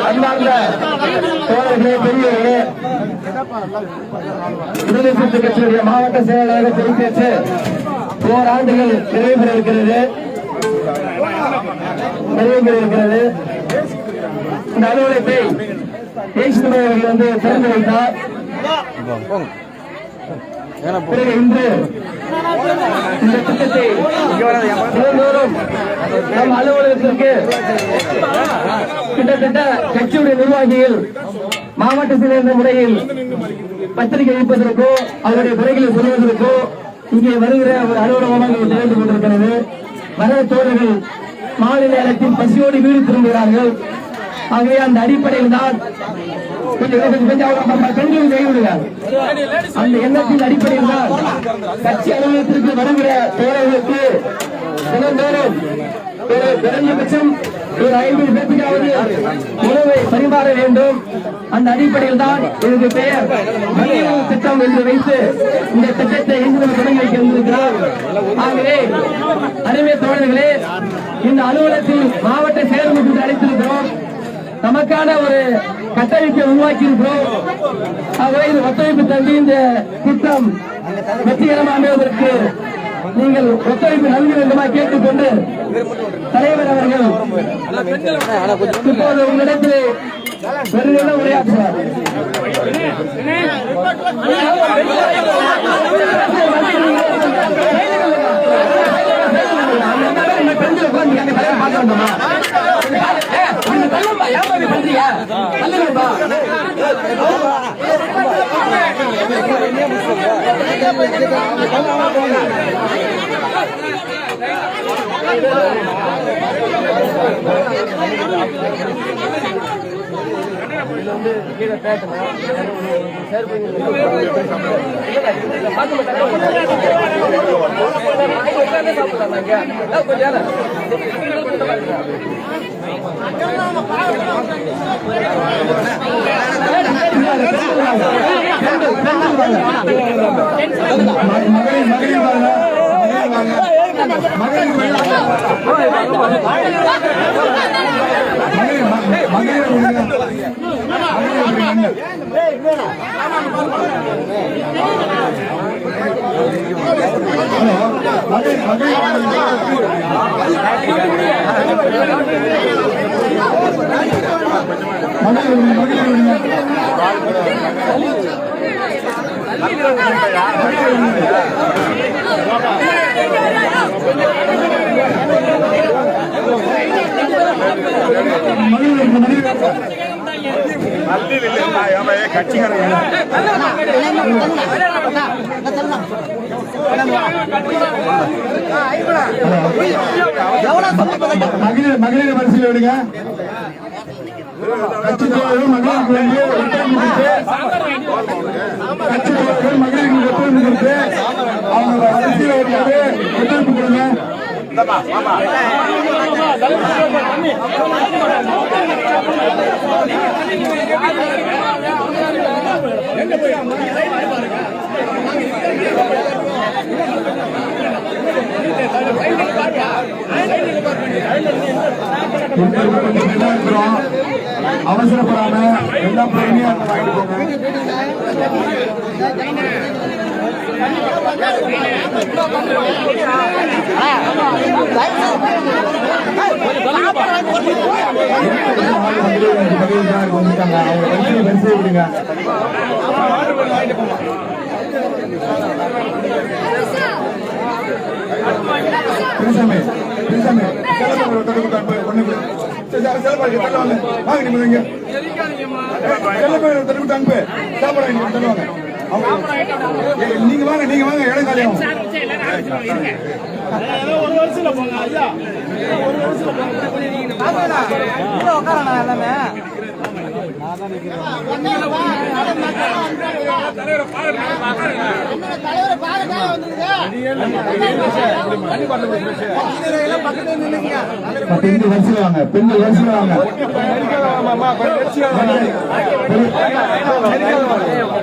அன்பார்ந்த தோழர்களே பெரியவர்களே விடுதலை சிறுத்தை கட்சியுடைய மாவட்ட செயலாளராக பொறுப்பேற்று ஓராண்டுகள் நிறைவேற இருக்கிறது நிறைவேற இருக்கிறது இந்த அலுவலகத்தை தேசிய அவர்கள் வந்து திறந்து வைத்தார். பிறகு இன்று இந்த திட்டத்தை தினந்தோறும் நம் அலுவலகத்திற்கு கிட்டத்தட்ட கட்சியுடைய நிர்வாகிகள் மாவட்டத்தில் என்ற முறையில் பத்திரிகை அளிப்பதற்கோ அவருடைய குறைகளை சொல்வதற்கோ இங்கே வருகிற ஒரு அலுவலகமாக திறந்து கொண்டிருக்கிறது. வர தோழர்கள் மாலை நேரத்தில் பசியோடு வீடு திரும்புகிறார்கள். ஆகவே அந்த அடிப்படையில் தான் கொஞ்சம் கொஞ்சம் அவங்க நம்ம கைவிடுங்க அந்த எண்ணத்தின் அடிப்படையில் தான் கட்சி அலுவலகத்திற்கு வருகிற தோழர்களுக்கு தினந்தோறும் ஒரு குறைந்தபட்சம் ஒரு ஐம்பது பேருக்காவது உணவை பரிமாற வேண்டும். அந்த அடிப்படையில் தான் இதற்கு பெயர் மதிய திட்டம் என்று வைத்து இந்த திட்டத்தை இன்று தொடங்கி வைக்க வந்திருக்கிறார் ஆகவே அருமை தோழர்களே இந்த அலுவலகத்தில் மாவட்ட செயல்முறை அழைத்திருக்கிறோம். நமக்கான ஒரு கட்டமைப்பை உருவாக்கி இருக்கிறோம் ஆகவே இது ஒத்துழைப்பு தந்து இந்த திட்டம் வெற்றிகரமாக அமைவதற்கு நீங்கள் ஒத்துழைப்பு நல்க வேண்டுமா கேட்டுக்கொண்டு தலைவர் அவர்கள் இப்போது உங்களிடத்தில் பெருநில உரையாற்றுவார் பெண்கள் உட்கார்ந்து அந்த கலையை பார்க்க வேண்டுமா அந்த தள்ளும்பா ஏன் இப்படி பண்றீங்க தள்ளுங்கப்பா மகளிர் மகளிர் மகளிர் மகளிர் மகளிர் மகளிர் விடுங்க. மகளிர் வரிசையில் விடுங்க கட்சி தோழர்கள் மகளிருக்கு வேண்டிய ஒத்துழைப்பு கொடுத்து கட்சி மகளிருக்கு ஒத்துழைப்பு கொடுத்து அவங்க வரிசையில் வரும்போது ஒத்துழைப்பு கொடுங்க. இன்னொரு கொஞ்சம் அவசரப்படாம எல்லாம் பொறுமையா வாங்கிட்டு வந்துட்டாங்க அவங்க வரிசையை வரிசையை விடுங்க பிரிசாமி பிரிசாமி நீங்க வாங்க நீங்க வாங்க செலவு தொடர்பு காண்பு சாப்பாடு நீங்க தருவாங்க அவங்க ஏய், நீங்க பெண்கள் வரிசையில் வாங்க பெண்கள் வரிசையில் வாங்க.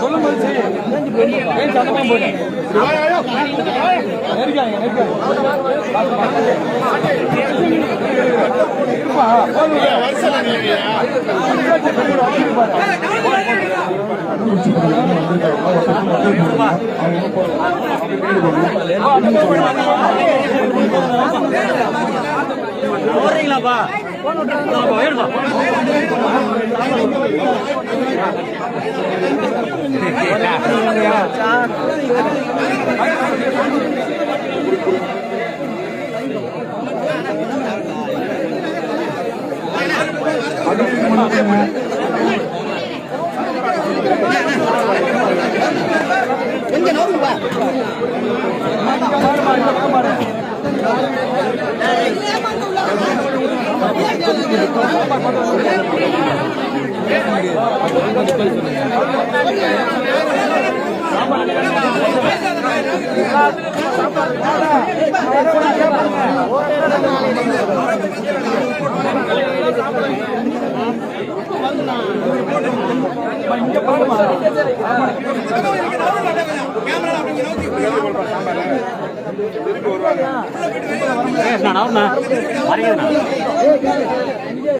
சொல்லும் போது நெருக்காங்க நெருக்காங்க போடுறீங்களாப்பா எங்க நோக்கு பாரு இங்க பாருமா கேமரா அப்படிங்க நோக்கி வருவாங்க?